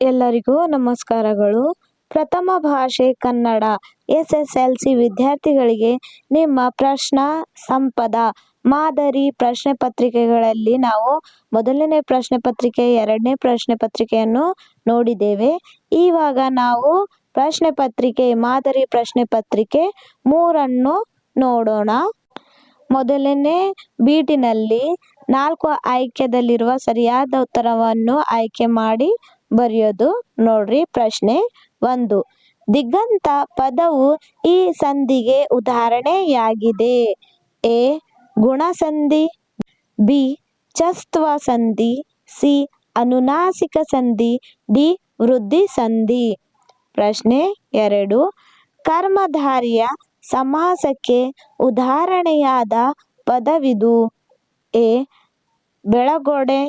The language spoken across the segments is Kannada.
ಎಲ್ಲರಿಗೂ ನಮಸ್ಕಾರಗಳು. ಪ್ರಥಮ ಭಾಷೆ Kannada S S L C ವಿದ್ಯಾರ್ಥಿಗಳಿಗೆ ನಿಮ್ಮ ಪ್ರಶ್ನಾ ಸಂಪದ, ಮಾದರಿ ಪ್ರಶ್ನೆ ಪತ್ರಿಕೆಗಳಲ್ಲಿ ನಾವು ಮೊದಲನೇ ಪ್ರಶ್ನೆ ಪತ್ರಿಕೆ, ಎರಡನೇ ಪ್ರಶ್ನೆ ಪತ್ರಿಕೆಯನ್ನು ನೋಡಿದ್ದೇವೆ. ಈವಾಗ ನಾವು ಪ್ರಶ್ನೆ ಪತ್ರಿಕೆ, ಮಾದರಿ ಪ್ರಶ್ನೆ ಪತ್ರಿಕೆ ಮೂರನ್ನು ನೋಡೋಣ. ಮೊದಲನೇ ಬೀಟಿನಲ್ಲಿ ನಾಲ್ಕು ಆಯ್ಕೆದಲ್ಲಿರುವ ಸರಿಯಾದ ಉತ್ತರವನ್ನು ಆಯ್ಕೆ ಮಾಡಿ ಬರೆಯೋದು ನೋಡ್ರಿ ಪ್ರಶ್ನೆ ಒಂದು. ದಿಗಂತ ಪದವು ಈ ಸಂಧಿಗೆ ಉದಾಹರಣೆಯಾಗಿದೆ. ಎ. ಗುಣಸಂಧಿ, ಬಿ. ಚಸ್ತ್ವ ಸಂಧಿ ಸಿ. ಅನುನಾಸಿಕ ಸಂಧಿ ಡಿ. ವೃದ್ಧಿ ಸಂಧಿ ಪ್ರಶ್ನೆ ಎರಡು. ಕರ್ಮಧಾರಿಯ ಸಮಾಸಕ್ಕೆ ಉದಾಹರಣೆಯಾದ ಪದವಿದು. ಎ. ಬೆಳಗೊಡೆ,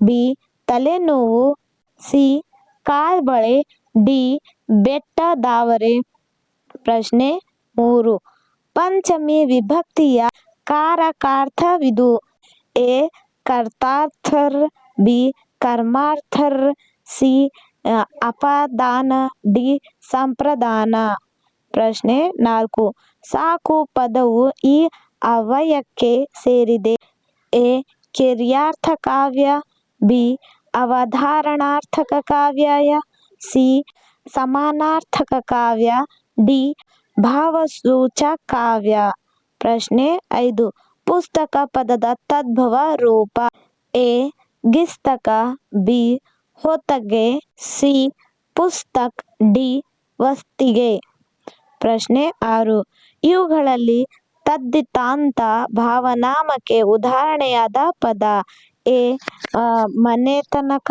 ಬಿ. ತಲೆನೋವು ಸಿ ಕಾಲ್ಬಳೆ ಡಿ ಬೆಟ್ಟದಾವರೆ ಪ್ರಶ್ನೆ ಮೂರು ಪಂಚಮಿ ವಿಭಕ್ತಿಯ ಕಾರಕಾರ್ಥವಿದು ಎ ಕರ್ತಾರ್ಥರ್ ಬಿ ಕರ್ಮಾರ್ಥರ್ ಸಿ ಅ, ಅಪದಾನ ಡಿ ಸಂಪ್ರದಾನ ಪ್ರಶ್ನೆ ನಾಲ್ಕು ಸಾಕು ಪದವು ಈ ಅವ್ಯಯಕ್ಕೆ ಸೇರಿದೆ ಎ ಕಿರ್ಯಾರ್ಥ ಕಾವ್ಯ ಬಿ ಅವಧಾರಣಾರ್ಥಕ ಕಾವ್ಯ ಸಿ. ಸಮಾನಾರ್ಥಕ ಕಾವ್ಯ ಡಿ. ಭಾವಸೂಚಕ ಕಾವ್ಯ ಪ್ರಶ್ನೆ ಐದು. ಪುಸ್ತಕ ಪದದ ತದ್ಭವ ರೂಪ ಎ. ಗಿಸ್ತಕ ಬಿ. ಹೊತ್ತಗೆ ಸಿ. ಪುಸ್ತಕ್ ಡಿ. ವಸ್ತಿಗೆ. ಪ್ರಶ್ನೆ ಆರು. ಇವುಗಳಲ್ಲಿ ತದ್ದಿತಾಂತ ಭಾವನಾಮಕ್ಕೆ ಉದಾಹರಣೆಯಾದ ಪದ ಎ ಮನೆತನಕ,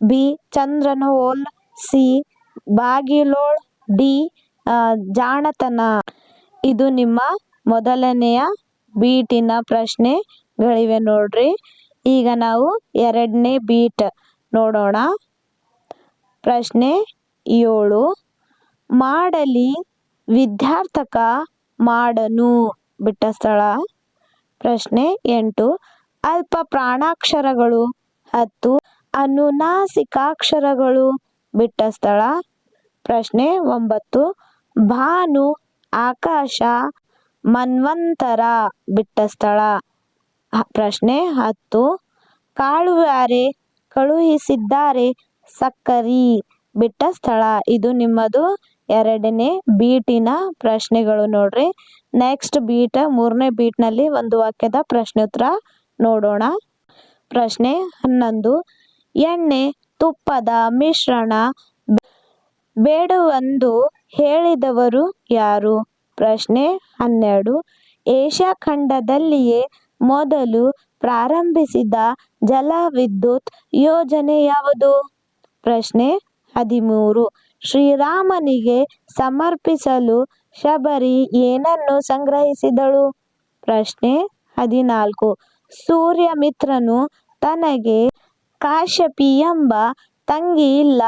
ಬಿ ಚಂದ್ರನೋಲ್ ಸಿ, ಬಾಗಿಲೋಳ್, ಡಿ ಜಾಣತನ. ಇದು ನಿಮ್ಮ ಮೊದಲನೆಯ ಬೀಟಿನ ಪ್ರಶ್ನೆಗಳಿವೆ ನೋಡ್ರಿ. ಈಗ ನಾವು ಎರಡನೇ ಬೀಟ್ ನೋಡೋಣ. ಪ್ರಶ್ನೆ ಏಳು. ಮಾಡಲಿ ವಿದ್ಯಾರ್ಥಕ ಮಾಡನು. ಬಿಟ್ಟ ಸ್ಥಳ. ಪ್ರಶ್ನೆ ಎಂಟು. ಅಲ್ಪ ಪ್ರಾಣಾಕ್ಷರಗಳು ಹತ್ತು ಅನುನಾಸಿಕಾಕ್ಷರಗಳು ಬಿಟ್ಟ ಸ್ಥಳ. ಪ್ರಶ್ನೆ ಒಂಬತ್ತು, ಭಾನು ಆಕಾಶ ಮನ್ವಂತರ ಬಿಟ್ಟ ಸ್ಥಳ. ಪ್ರಶ್ನೆ ಹತ್ತು ಕಾಳುವಾರೆ ಕಳುಹಿಸಿದ್ದಾರೆ ಸಕ್ಕರಿ ಬಿಟ್ಟ ಸ್ಥಳ. ಇದು ನಿಮ್ಮದು ಎರಡನೇ ಬೀಟಿನ ಪ್ರಶ್ನೆಗಳು ನೋಡ್ರಿ. ನೆಕ್ಸ್ಟ್ ಬೀಟ್, ಮೂರನೇ ಬೀಟ್ನಲ್ಲಿ ಒಂದು ವಾಕ್ಯದ ಪ್ರಶ್ನೋತ್ತರ ನೋಡೋಣ. ಪ್ರಶ್ನೆ ಹನ್ನೊಂದು. ಎಣ್ಣೆ, ತುಪ್ಪದ ಮಿಶ್ರಣ, ಬೇಡವೆಂದು ಹೇಳಿದವರು ಯಾರು? ಪ್ರಶ್ನೆ ಹನ್ನೆರಡು. ಏಷ್ಯಾ ಖಂಡದಲ್ಲಿಯೇ ಮೊದಲು ಪ್ರಾರಂಭಿಸಿದ ಜಲವಿದ್ಯುತ್ ಯೋಜನೆ ಯಾವುದು? ಪ್ರಶ್ನೆ ಹದಿಮೂರು. ಶ್ರೀರಾಮನಿಗೆ ಸಮರ್ಪಿಸಲು ಶಬರಿ ಏನನ್ನು ಸಂಗ್ರಹಿಸಿದಳು? ಪ್ರಶ್ನೆ ಹದಿನಾಲ್ಕು. ಸೂರ್ಯಮಿತ್ರನು ತನಗೆ ಕಾಶ್ಯಪಿ ಎಂಬ ತಂಗಿ ಇಲ್ಲ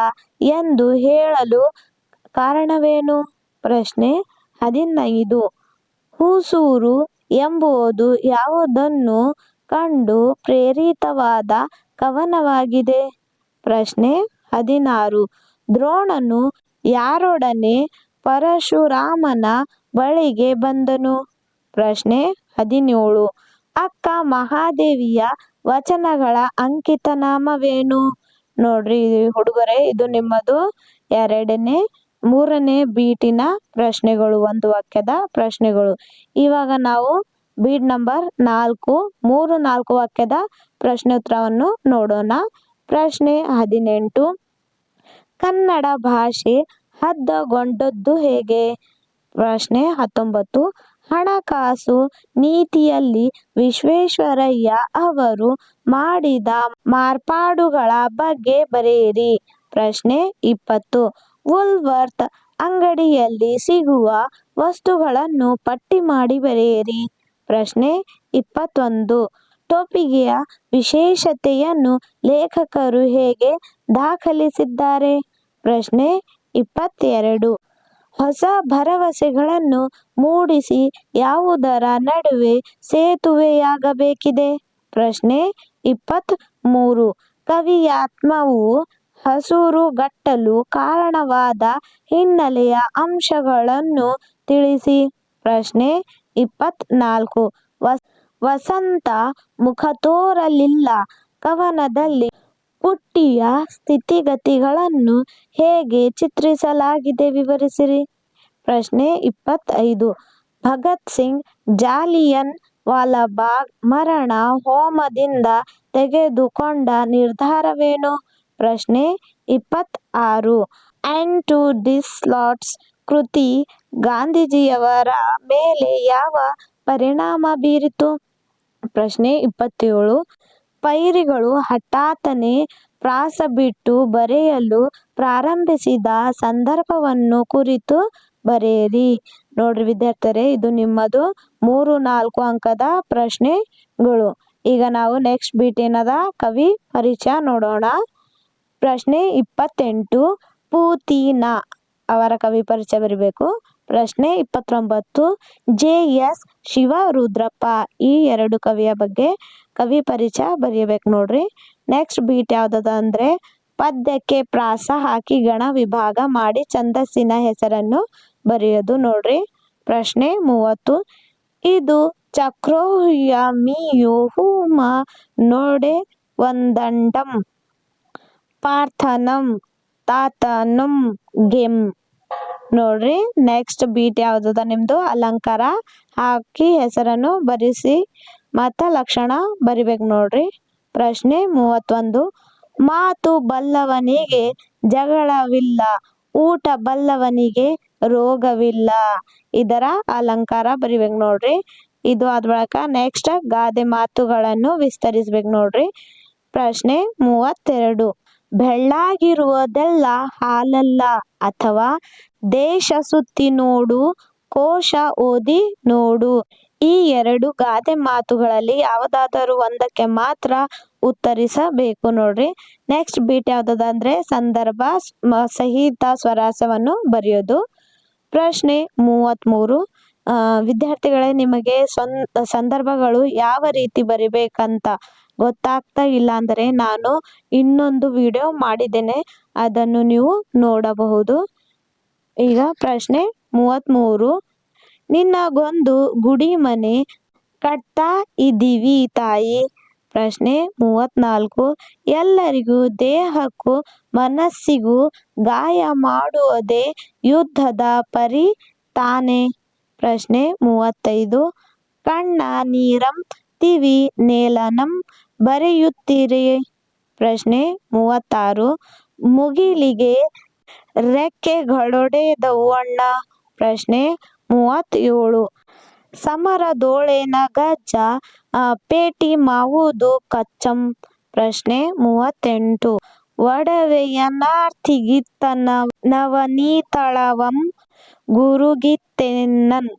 ಎಂದು ಹೇಳಲು ಕಾರಣವೇನು? ಪ್ರಶ್ನೆ ಹದಿನೈದು. ಹುಸೂರು ಎಂಬುದು ಯಾವುದನ್ನು ಕಂಡು ಪ್ರೇರಿತವಾದ ಕವನವಾಗಿದೆ? ಪ್ರಶ್ನೆ ಹದಿನಾರು. ದ್ರೋಣನು ಯಾರೊಡನೆ ಪರಶುರಾಮನ ಬಳಿಗೆ ಬಂದನು? ಪ್ರಶ್ನೆ ಹದಿನೇಳು. ಅಕ್ಕ ಮಹಾದೇವಿಯ ವಚನಗಳ ಅಂಕಿತ ನಾಮವೇನು? ನೋಡ್ರಿ ಹುಡುಗರೇ, ಇದು ನಿಮ್ಮದು ಎರಡನೇ, ಮೂರನೇ ಬೀಟಿನ ಪ್ರಶ್ನೆಗಳು, ಒಂದು ವಾಕ್ಯದ ಪ್ರಶ್ನೆಗಳು. ಇವಾಗ ನಾವು ಬೀಟ್ ನಂಬರ್ ನಾಲ್ಕು, ಮೂರು, ನಾಲ್ಕು ವಾಕ್ಯದ ಪ್ರಶ್ನೆ ಉತ್ತರವನ್ನು ನೋಡೋಣ. ಪ್ರಶ್ನೆ ಹದಿನೆಂಟು. ಕನ್ನಡ ಭಾಷೆ ಹದ್ದಗೊಂಡದ್ದು ಹೇಗೆ? ಪ್ರಶ್ನೆ ಹತ್ತೊಂಬತ್ತು. ಹಣಕಾಸು ನೀತಿಯಲ್ಲಿ ವಿಶ್ವೇಶ್ವರಯ್ಯ ಅವರು ಮಾಡಿದ ಮಾರ್ಪಾಡುಗಳ ಬಗ್ಗೆ ಬರೆಯಿರಿ. ಪ್ರಶ್ನೆ ಇಪ್ಪತ್ತು. ವುಲ್ವರ್ತ್ ಅಂಗಡಿಯಲ್ಲಿ ಸಿಗುವ ವಸ್ತುಗಳನ್ನು ಪಟ್ಟಿ ಮಾಡಿ ಬರೆಯಿರಿ. ಪ್ರಶ್ನೆ ಇಪ್ಪತ್ತೊಂದು. ಟೋಪಿಗೆಯ ವಿಶೇಷತೆಯನ್ನು ಲೇಖಕರು ಹೇಗೆ ದಾಖಲಿಸಿದ್ದಾರೆ? ಪ್ರಶ್ನೆ ಇಪ್ಪತ್ತೆರಡು. ಹೊಸ ಭರವಸೆಗಳನ್ನು ಮೂಡಿಸಿ ಯಾವುದರ ನಡುವೆ ಸೇತುವೆಯಾಗಬೇಕಿದೆ? ಪ್ರಶ್ನೆ ಇಪ್ಪತ್ತ್ ಮೂರು ಕವಿಯಾತ್ಮವು ಹಸುರುಗಟ್ಟಲು ಕಾರಣವಾದ ಹಿನ್ನೆಲೆಯ ಅಂಶಗಳನ್ನು ತಿಳಿಸಿ. ಪ್ರಶ್ನೆ ಇಪ್ಪತ್ನಾಲ್ಕು. ವಸಂತ ಮುಖತೋರಲಿಲ್ಲ ಕವನದಲ್ಲಿ ಪುಟ್ಟಿಯ ಸ್ಥಿತಿಗತಿಗಳನ್ನು ಹೇಗೆ ಚಿತ್ರಿಸಲಾಗಿದೆ ವಿವರಿಸಿರಿ. ಪ್ರಶ್ನೆ ಇಪ್ಪತ್ತೈದು ಭಗತ್ ಸಿಂಗ್ ಜಾಲಿಯನ್ ವಾಲಾಬಾಗ್ ಮರಣ ಹೋಮದಿಂದ ತೆಗೆದುಕೊಂಡ ನಿರ್ಧಾರವೇನು. ಪ್ರಶ್ನೆ ಇಪ್ಪತ್ತಾರು ಎಂಡ್ ಟು ದಿಸ್ ಲಾಟ್ಸ್ ಕೃತಿ ಗಾಂಧೀಜಿಯವರ ಮೇಲೆ ಯಾವ ಪರಿಣಾಮ ಬೀರಿತು. ಪ್ರಶ್ನೆ ಇಪ್ಪತ್ತೇಳು ಪೈರಿಗಳು ಹಠಾತ್ತನೆ ಪ್ರಾಸಬಿಟ್ಟು ಬರೆಯಲು ಪ್ರಾರಂಭಿಸಿದ ಸಂದರ್ಭವನ್ನು ಕುರಿತು ಬರೆಯಿರಿ. ನೋಡ್ರಿ ವಿದ್ಯಾರ್ಥಿಯರೇ ಇದು ನಿಮ್ಮದು ಮೂರು ನಾಲ್ಕು ಅಂಕದ ಪ್ರಶ್ನೆಗಳು. ಈಗ ನಾವು ನೆಕ್ಸ್ಟ್ ಬೀಟ್ ಏನದ ಕವಿ ಪರಿಚಯ ನೋಡೋಣ. ಪ್ರಶ್ನೆ ಇಪ್ಪತ್ತೆಂಟು, ಪೂತಿನ ಅವರ ಕವಿ ಪರಿಚಯ ಬರಬೇಕು ಪ್ರಶ್ನೆ ಇಪ್ಪತ್ತೊಂಬತ್ತು, ಜೆ. ಎಸ್. ಶಿವರುದ್ರಪ್ಪ ಈ ಎರಡು ಕವಿಯ ಬಗ್ಗೆ ಕವಿ ಪರಿಚಯ ಬರೆಯಬೇಕು ನೋಡ್ರಿ. ನೆಕ್ಸ್ಟ್ ಬೀಟ್ ಯಾವ್ದದ ಅಂದ್ರೆ, ಪದ್ಯಕ್ಕೆ ಪ್ರಾಸ ಹಾಕಿ ಗಣ ವಿಭಾಗ ಮಾಡಿ ಛಂದಸ್ಸಿನ ಹೆಸರನ್ನು ಬರೆಯೋದು ನೋಡ್ರಿ. ಪ್ರಶ್ನೆ ಮೂವತ್ತು, ಇದು ಚಕ್ರವ್ಯೂಹಮೀಯೂಹಮ ನೊಡೆ ಒಂದಂಡಂ ಪಾರ್ಥನಂ ತಾತನಂ ಗೆಂ. ನೋಡ್ರಿ ನೆಕ್ಸ್ಟ್ ಬೀಟ್ ಯಾವ್ದದ ನಿಮ್ದು ಅಲಂಕಾರ ಹಾಕಿ ಹೆಸರನ್ನು ಬರಿಸಿ ಮತ್ತ ಲಕ್ಷಣ ಬರಿಬೇಕು ನೋಡ್ರಿ. ಪ್ರಶ್ನೆ ಮೂವತ್ತೊಂದು ಮಾತು ಬಲ್ಲವನಿಗೆ ಜಗಳವಿಲ್ಲ, ಊಟ ಬಲ್ಲವನಿಗೆ ರೋಗವಿಲ್ಲ. ಇದರ ಅಲಂಕಾರ ಬರಿಬೇಕು ನೋಡ್ರಿ. ಇದು ಆದ ಬಳಕ ನೆಕ್ಸ್ಟ್ ಗಾದೆ ಮಾತುಗಳನ್ನು ವಿಸ್ತರಿಸ್ಬೇಕು ನೋಡ್ರಿ. ಪ್ರಶ್ನೆ ಮೂವತ್ತೆರಡು ಬೆಳ್ಳಾಗಿರುವುದೆಲ್ಲ ಹಾಲಲ್ಲ ಅಥವಾ ದೇಶ ಸುತ್ತಿ ನೋಡು, ಕೋಶ ಓದಿ ನೋಡು ಈ ಎರಡು ಗಾದೆ ಮಾತುಗಳಲ್ಲಿ ಯಾವುದಾದರೂ ಒಂದಕ್ಕೆ ಮಾತ್ರ ಉತ್ತರಿಸಬೇಕು ನೋಡ್ರಿ. ನೆಕ್ಸ್ಟ್ ಬೀಟ್ ಯಾವುದಂದ್ರೆ ಸಂದರ್ಭ ಸಹಿತ ಸ್ವರಾಸವನ್ನು ಬರೆಯೋದು. ಪ್ರಶ್ನೆ ಮೂವತ್ಮೂರು ವಿದ್ಯಾರ್ಥಿಗಳೇ ನಿಮಗೆ ಸಂದರ್ಭಗಳು ಯಾವ ರೀತಿ ಬರಿಬೇಕಂತ ಗೊತ್ತಾಗ್ತಾ ಇಲ್ಲ ಅಂದ್ರೆ ನಾನು ಇನ್ನೊಂದು ವಿಡಿಯೋ ಮಾಡಿದ್ದೇನೆ, ಅದನ್ನು ನೀವು ನೋಡಬಹುದು. ಈಗ ಪ್ರಶ್ನೆ ಮೂವತ್ಮೂರು ನಿನಗೊಂದು ಗುಡಿಮನೆ ಕಟ್ತಾ ಇದೀವಿ ತಾಯಿ. ಪ್ರಶ್ನೆ ಮೂವತ್ನಾಲ್ಕು ಎಲ್ಲರಿಗೂ ದೇಹಕ್ಕೂ ಮನಸ್ಸಿಗೂ ಗಾಯ ಮಾಡುವುದೇ ಯುದ್ಧದ ಪರಿ ತಾನೇ. ಪ್ರಶ್ನೆ ಮೂವತ್ತೈದು ಕಣ್ಣ ನೀರಂ, ತಿವಿ ನೇಲನಂ ಬರೆಯುತ್ತೀರಿ. ಪ್ರಶ್ನೆ ಮೂವತ್ತಾರು ಮುಗಿಲಿಗೆ ರೆಕ್ಕೆಗಳೊಡೆದವಣ್ಣ. ಪ್ರಶ್ನೆ ಮೂವತ್ತೇಳು ಸಮರದೊಳೇನ ಪೇಟಿ ಮಾವುದು ಕಚ್ಚಂ. ಪ್ರಶ್ನೆ ಮೂವತ್ತೆಂಟು ಒಡವೆಯನ್ನಾರ್ಥಿಗಿತ್ತ ನವನೀತಳವಂ ಗುರುಗಿತೆನ್ನನ್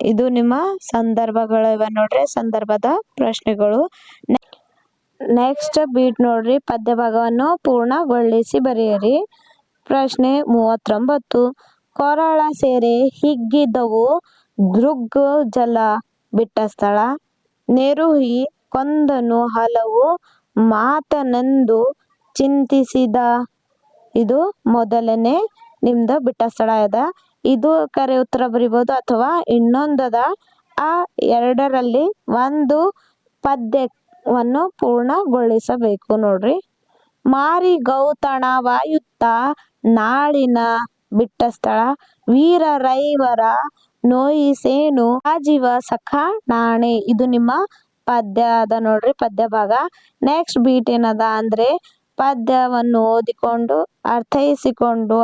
ಇದು ನಿಮ್ಮ ಸಂದರ್ಭಗಳಿವೆ ನೋಡ್ರಿ ಸಂದರ್ಭದ ಪ್ರಶ್ನೆಗಳು. ನೆಕ್ಸ್ಟ್ ಬೀಟ್ ನೋಡ್ರಿ ಪದ್ಯ ಭಾಗವನ್ನು ಪೂರ್ಣಗೊಳಿಸಿ ಬರೆಯಿರಿ. ಪ್ರಶ್ನೆ ಮೂವತ್ತೊಂಬತ್ತು ಕೊರಳ ಸೆರೆ ಹಿಗ್ಗಿದವು ದೃಗ್ಜಲ ಬಿಟ್ಟ ಸ್ಥಳ. ನೆರುಹಿ ಕೊಂದನು ಹಲವು ಮಾತನೆಂದು ಚಿಂತಿಸಿದ. ಇದು ಮೊದಲನೇ ನಿಮ್ದು ಬಿಟ್ಟ ಸ್ಥಳ ಅದ. ಇದು ಕರೆ ಉತ್ತರ ಬರಿಬೋದು ಅಥವಾ ಇನ್ನೊಂದದ ಆ ಎರಡರಲ್ಲಿ ಒಂದು ಪದ್ಯವನ್ನು ಪೂರ್ಣಗೊಳಿಸಬೇಕು ನೋಡ್ರಿ. ವಾಯುತ್ತ ನಾಳಿನ ಬಿಟ್ಟ ಸ್ಥಳ. ವೀರರೈವರ ನೋಯಿಸೇನು ಆಜೀವ ಸಖ ನಾಣೆ. ಇದು ನಿಮ್ಮ ಪದ್ಯ ಅದ ನೋಡ್ರಿ ಪದ್ಯ ಭಾಗ. ನೆಕ್ಸ್ಟ್ ಬೀಟ್ ಏನದ ಅಂದ್ರೆ ಪದ್ಯವನ್ನು ಓದಿಕೊಂಡು, ಅರ್ಥೈಸಿಕೊಂಡು,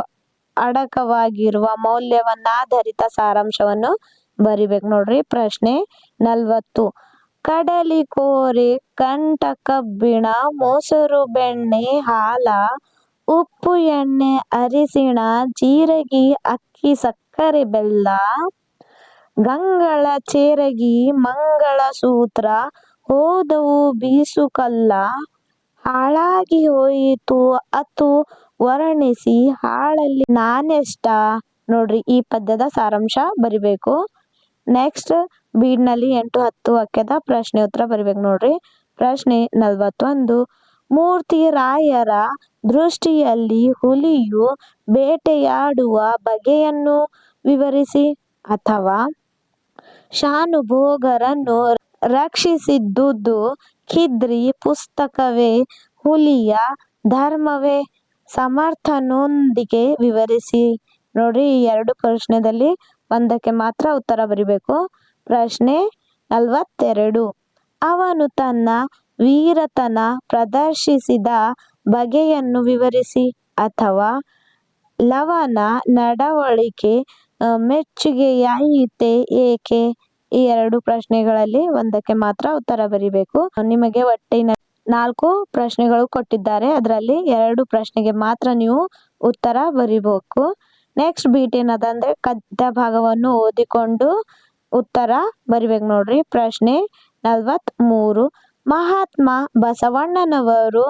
ಅಡಕವಾಗಿರುವ ಮೌಲ್ಯವನ್ನಾಧರಿತ ಸಾರಾಂಶವನ್ನು ಬರಿಬೇಕು ನೋಡ್ರಿ. ಪ್ರಶ್ನೆ ನಲ್ವತ್ತು ಕಡಲಿ ಕೋರೆ, ಕಂಠ ಕಬ್ಬಿಣ, ಮೊಸರು ಬೆಣ್ಣೆ, ಹಾಲ ಉಪ್ಪು ಎಣ್ಣೆ ಅರಿಶಿಣ ಜೀರಗಿ, ಅಕ್ಕಿ, ಸಕ್ಕರೆ, ಬೆಲ್ಲ, ಗಂಗಳ ಚೇರಗಿ, ಮಂಗಳ ಸೂತ್ರ, ಹೋದವು ಬೀಸುಕಲ್ಲ, ಹಾಳಾಗಿ ಹೋಯಿತು ಅತು ವರ್ಣಿಸಿ ಹಾಳಲ್ಲಿ ನಾನೆಷ್ಟ. ನೋಡ್ರಿ ಈ ಪದ್ಯದ ಸಾರಾಂಶ ಬರಿಬೇಕು. ನೆಕ್ಸ್ಟ್ ಬೀಡ್ನಲ್ಲಿ ಎಂಟು, ಹತ್ತು ವಾಕ್ಯದ ಪ್ರಶ್ನೆ ಉತ್ತರ ಬರಿಬೇಕು ನೋಡ್ರಿ. ಪ್ರಶ್ನೆ ನಲ್ವತ್ತೊಂದು ಮೂರ್ತಿ ರಾಯರ ದೃಷ್ಟಿಯಲ್ಲಿ ಹುಲಿಯು ಬೇಟೆಯಾಡುವ ಬಗೆಯನ್ನು ವಿವರಿಸಿ ಅಥವಾ ಶಾನುಭೋಗರನ್ನು ರಕ್ಷಿಸಿದ್ದುದು ಖಿದ್ರಿ ಪುಸ್ತಕವೇ. ಹುಲಿಯ ಧರ್ಮವೇ. ಸಮರ್ಥನೊಂದಿಗೆ ವಿವರಿಸಿ. ನೋಡಿ ಈ ಎರಡು ಪ್ರಶ್ನೆದಲ್ಲಿ ಒಂದಕ್ಕೆ ಮಾತ್ರ ಉತ್ತರ ಬರಿಬೇಕು. ಪ್ರಶ್ನೆ ನಲವತ್ತೆರಡು. ಅವನು ತನ್ನ ವೀರತನ ಪ್ರದರ್ಶಿಸಿದ ಬಗೆಯನ್ನು ವಿವರಿಸಿ ಅಥವಾ ಲವನ ನಡವಳಿಕೆ ಮೆಚ್ಚುಗೆ ಮೆಚ್ಚುಗೆಯಾಯಿತೆ ಏಕೆ? ಈ ಎರಡು ಪ್ರಶ್ನೆಗಳಲ್ಲಿ ಒಂದಕ್ಕೆ ಮಾತ್ರ ಉತ್ತರ ಬರಿಬೇಕು. ನಿಮಗೆ ಒಟ್ಟಿನ ನಾಲ್ಕು ಪ್ರಶ್ನೆಗಳು ಕೊಟ್ಟಿದ್ದಾರೆ. ಅದರಲ್ಲಿ ಎರಡು ಪ್ರಶ್ನೆಗೆ ಮಾತ್ರ ನೀವು ಉತ್ತರ ಬರಿಬೇಕು. ನೆಕ್ಸ್ಟ್ ಬೀಟ್ ಏನದಂದ್ರೆ ಕದ್ದ ಭಾಗವನ್ನು ಓದಿಕೊಂಡು ಉತ್ತರ ಬರಿಬೇಕು ನೋಡ್ರಿ. ಪ್ರಶ್ನೆ ನಲ್ವತ್ ಮೂರು ಮಹಾತ್ಮ ಬಸವಣ್ಣನವರು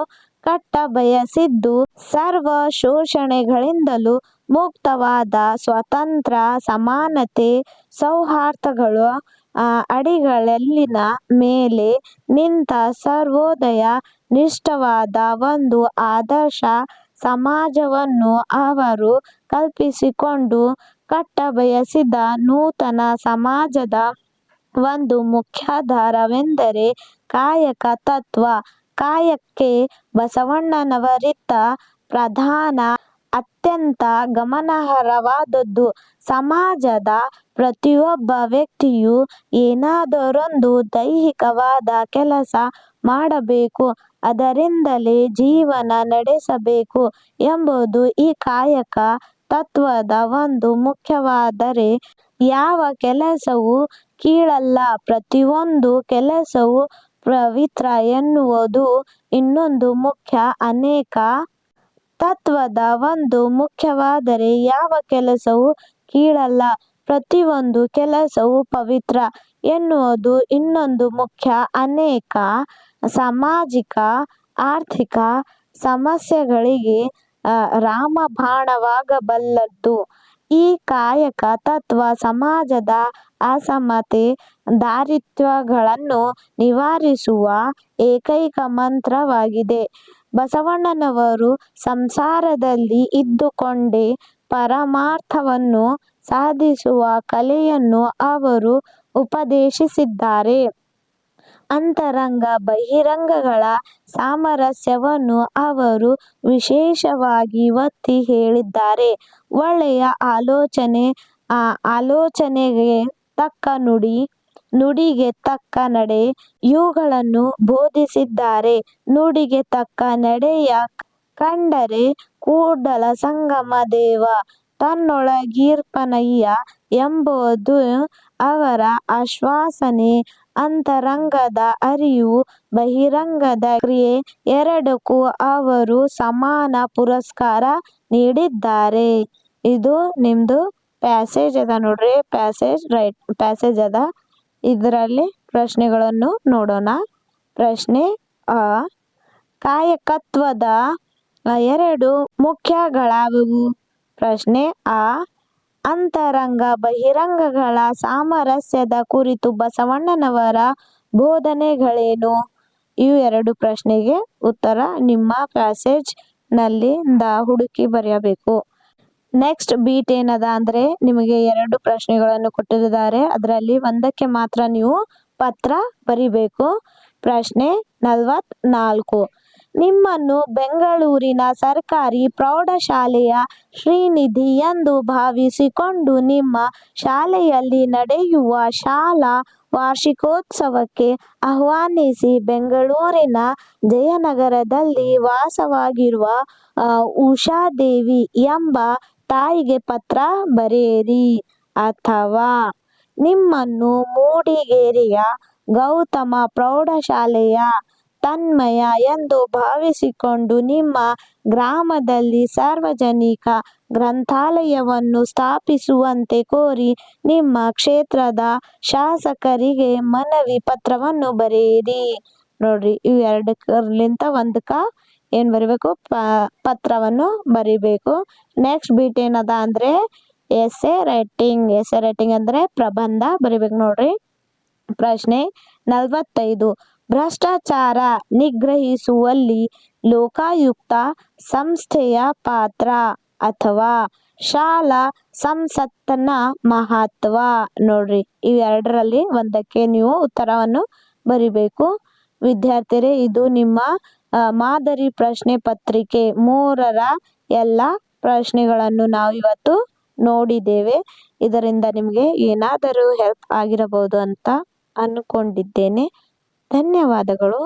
ಕಟ್ಟ ಬಯಸಿದ್ದು ಸರ್ವ ಶೋಷಣೆಗಳಿಂದಲೂ ಮುಕ್ತವಾದ ಸ್ವತಂತ್ರ, ಸಮಾನತೆ, ಸೌಹಾರ್ದಗಳ ಅಡಿಗಳಲ್ಲಿನ ಮೇಲೆ ನಿಂತ ಸರ್ವೋದಯ, ನಿಷ್ಠವಾದ ಒಂದು ಆದರ್ಶ ಸಮಾಜವನ್ನು ಅವರು ಕಲ್ಪಿಸಿಕೊಂಡು ಕಟ್ಟ ಬಯಸಿದ ನೂತನ ಸಮಾಜದ ಒಂದು ಮುಖ್ಯಾಧಾರವೆಂದರೆ ಕಾಯಕ ತತ್ವ. ಕಾಯಕ್ಕೆ ಬಸವಣ್ಣನವರಿತ್ತ ಪ್ರಧಾನ ಅತ್ಯಂತ ಗಮನಾರ್ಹವಾದದ್ದು. ಸಮಾಜದ ಪ್ರತಿಯೊಬ್ಬ ವ್ಯಕ್ತಿಯು ಏನಾದರೊಂದು ದೈಹಿಕವಾದ ಕೆಲಸ ಮಾಡಬೇಕು, ಅದರಿಂದಲೇ ಜೀವನ ನಡೆಸಬೇಕು ಎಂಬುದು ಈ ಕಾಯಕ ತತ್ವದ ಒಂದು ಮುಖ್ಯವಾದರೆ ಯಾವ ಕೆಲಸವೂ ಕೀಳಲ್ಲ. ಪ್ರತಿಯೊಂದು ಕೆಲಸವೂ ಪವಿತ್ರ ಎನ್ನುವುದು ಇನ್ನೊಂದು ಮುಖ್ಯ, ಅನೇಕ ತತ್ವದ ಒಂದು ಮುಖ್ಯವಾದರೆ ಯಾವ ಕೆಲಸವೂ ಕೀಳಲ್ಲ. ಪ್ರತಿಯೊಂದು ಕೆಲಸವೂ ಪವಿತ್ರ ಎನ್ನುವುದು ಇನ್ನೊಂದು ಮುಖ್ಯ, ಅನೇಕ ಸಾಮಾಜಿಕ, ಆರ್ಥಿಕ ಸಮಸ್ಯೆಗಳಿಗೆ ರಾಮಬಾಣವಾಗಬಲ್ಲದ್ದು. ಈ ಕಾಯಕ ತತ್ವ ಸಮಾಜದ ಅಸಮತೆ ದಾರಿದ್ರ್ಯಗಳನ್ನು ನಿವಾರಿಸುವ ಏಕೈಕ ಮಂತ್ರವಾಗಿದೆ. ಬಸವಣ್ಣನವರು ಸಂಸಾರದಲ್ಲಿ ಇದ್ದುಕೊಂಡೇ ಪರಮಾರ್ಥವನ್ನು ಸಾಧಿಸುವ ಕಲೆಯನ್ನು ಅವರು ಉಪದೇಶಿಸಿದ್ದಾರೆ. ಅಂತರಂಗ ಬಹಿರಂಗಗಳ ಸಾಮರಸ್ಯವನ್ನು ಅವರು ವಿಶೇಷವಾಗಿ ಒತ್ತಿ ಹೇಳಿದ್ದಾರೆ. ಒಳ್ಳೆಯ ಆಲೋಚನೆ, ಆ ಆಲೋಚನೆಗೆ ತಕ್ಕ ನುಡಿ, ನುಡಿಗೆ ತಕ್ಕ ನಡೆ, ಇವುಗಳನ್ನು ಬೋಧಿಸಿದ್ದಾರೆ. ನುಡಿಗೆ ತಕ್ಕ ನಡೆಯ ಕಂಡರೆ ಕೂಡಲ ಸಂಗಮ ದೇವ, ತನ್ನೊಳಗೀರ್ಪನಯ್ಯ ಎಂಬುದು ಅವರ ಆಶ್ವಾಸನೆ. ಅಂತರಂಗದ ಅರಿವು ಬಹಿರಂಗದ ಕ್ರಿಯೆ ಎರಡಕ್ಕೂ ಅವರು ಸಮಾನ ಪುರಸ್ಕಾರ ನೀಡಿದ್ದಾರೆ. ಇದು ನಿಮ್ದು ಪ್ಯಾಸೇಜ್ ಅದ ನೋಡ್ರಿ ಪ್ಯಾಸೇಜ್ ರೈಟ್ ಪ್ಯಾಸೇಜ್ ಅದ. ಇದರಲ್ಲಿ ಪ್ರಶ್ನೆಗಳನ್ನು ನೋಡೋಣ. ಪ್ರಶ್ನೆ ಅ ಕಾಯಕತ್ವದ ಎರಡು ಮುಖ್ಯಗಳಾವುವು? ಪ್ರಶ್ನೆ ಆ ಅಂತರಂಗ ಬಹಿರಂಗಗಳ ಸಾಮರಸ್ಯದ ಕುರಿತು ಬಸವಣ್ಣನವರ ಬೋಧನೆಗಳೇನು? ಎರಡು ಪ್ರಶ್ನೆಗೆ ಉತ್ತರ ನಿಮ್ಮ ಪ್ಯಾಸೇಜ್ ದ ಹುಡುಕಿ ಬರೆಯಬೇಕು. ನೆಕ್ಸ್ಟ್ ಬೀಟ್ ಏನದ ಅಂದ್ರೆ ನಿಮಗೆ ಎರಡು ಪ್ರಶ್ನೆಗಳನ್ನು ಕೊಟ್ಟಿದ್ದಾರೆ. ಅದರಲ್ಲಿ ಒಂದಕ್ಕೆ ಮಾತ್ರ ನೀವು ಪತ್ರ ಬರಿಬೇಕು. ಪ್ರಶ್ನೆ ನಲವತ್ ನಾಲ್ಕು ನಿಮ್ಮನ್ನು ಬೆಂಗಳೂರಿನ ಸರ್ಕಾರಿ ಪ್ರೌಢಶಾಲೆಯ ಶ್ರೀನಿಧಿ ಎಂದು ಭಾವಿಸಿಕೊಂಡು ನಿಮ್ಮ ಶಾಲೆಯಲ್ಲಿ ನಡೆಯುವ ಶಾಲಾ ವಾರ್ಷಿಕೋತ್ಸವಕ್ಕೆ ಆಹ್ವಾನಿಸಿ ಬೆಂಗಳೂರಿನ ಜಯನಗರದಲ್ಲಿ ವಾಸವಾಗಿರುವ ಉಷಾದೇವಿ ಎಂಬ ತಾಯಿಗೆ ಪತ್ರ ಬರೆಯಿರಿ ಅಥವಾ ನಿಮ್ಮನ್ನು ಮೂಡಿಗೆರೆಯ ಗೌತಮ ಪ್ರೌಢಶಾಲೆಯ ತನ್ಮಯ ಎಂದು ಭಾವಿಸಿಕೊಂಡು ನಿಮ್ಮ ಗ್ರಾಮದಲ್ಲಿ ಸಾರ್ವಜನಿಕ ಗ್ರಂಥಾಲಯವನ್ನು ಸ್ಥಾಪಿಸುವಂತೆ ಕೋರಿ ನಿಮ್ಮ ಕ್ಷೇತ್ರದ ಶಾಸಕರಿಗೆ ಮನವಿ ಪತ್ರವನ್ನು ಬರೆಯಿರಿ. ನೋಡ್ರಿ, ಇವು ಎರಡಕ್ಕರ್ಲಿಂತ ಒಂದಕ್ಕ ಏನ್ ಬರಿಬೇಕು? ಪ, ಪತ್ರವನ್ನು ಬರಿಬೇಕು. ನೆಕ್ಸ್ಟ್ ಬೀಟ್ ಏನದ ಅಂದ್ರೆ ಎ ರೈಟಿಂಗ್ ಎಸ್ಸೆ ರೈಟಿಂಗ್ ಅಂದ್ರೆ ಪ್ರಬಂಧ ಬರಿಬೇಕು ನೋಡ್ರಿ. ಪ್ರಶ್ನೆ ನಲವತ್ತೈದು. ಭ್ರಷ್ಟಾಚಾರ ನಿಗ್ರಹಿಸುವಲ್ಲಿ ಲೋಕಾಯುಕ್ತ ಸಂಸ್ಥೆಯ ಪಾತ್ರ ಅಥವಾ ಶಾಲಾ ಸಂಸತ್ತನ ಮಹತ್ವ? ನೋಡ್ರಿ, ಇವೆರಡರಲ್ಲಿ ಒಂದಕ್ಕೆ ನೀವು ಉತ್ತರವನ್ನು ಬರಿಬೇಕು. ವಿದ್ಯಾರ್ಥಿರೇ, ಇದು ನಿಮ್ಮ ಮಾದರಿ ಪ್ರಶ್ನೆ ಪತ್ರಿಕೆ ಮೂರರ ಎಲ್ಲ ಪ್ರಶ್ನೆಗಳನ್ನು ನಾವು ಇವತ್ತು ನೋಡಿದ್ದೇವೆ. ಇದರಿಂದ ನಿಮಗೆ ಏನಾದರೂ ಹೆಲ್ಪ್ ಆಗಿರಬಹುದು ಅಂತ ಅನ್ಕೊಂಡಿದ್ದೇನೆ. ಧನ್ಯವಾದಗಳು.